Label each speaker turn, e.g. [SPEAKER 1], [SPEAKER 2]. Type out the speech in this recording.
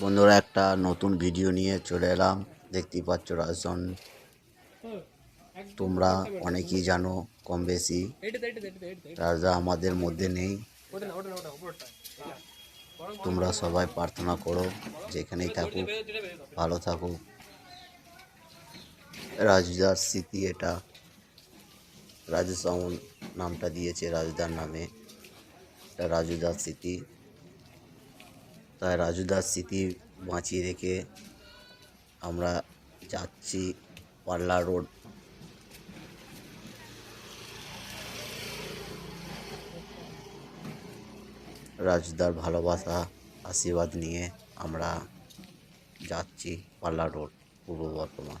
[SPEAKER 1] বন্ধুরা, একটা নতুন ভিডিও নিয়ে চলে এলাম। দেখতেই পাচ্ছ রাজস্থান তোমরা অনেকেই জানো, কম বেশি। রাজা আমাদের মধ্যে নেই। তোমরা সবাই প্রার্থনা করো, যেখানেই থাকুক, ভালো থাকুক। রাজুদার স্মৃতি এটা। রাজস্থান নামটা দিয়েছে, রাজুদার নামে। এটা রাজুদার স্মৃতি। তাই রাজুদার স্মৃতি বাঁচিয়ে রেখে আমরা যাচ্ছি পাল্লা রোড। রাজুদার ভালোবাসা, আশীর্বাদ নিয়ে আমরা যাচ্ছি পাল্লা রোড, পূর্ব বর্ধমান।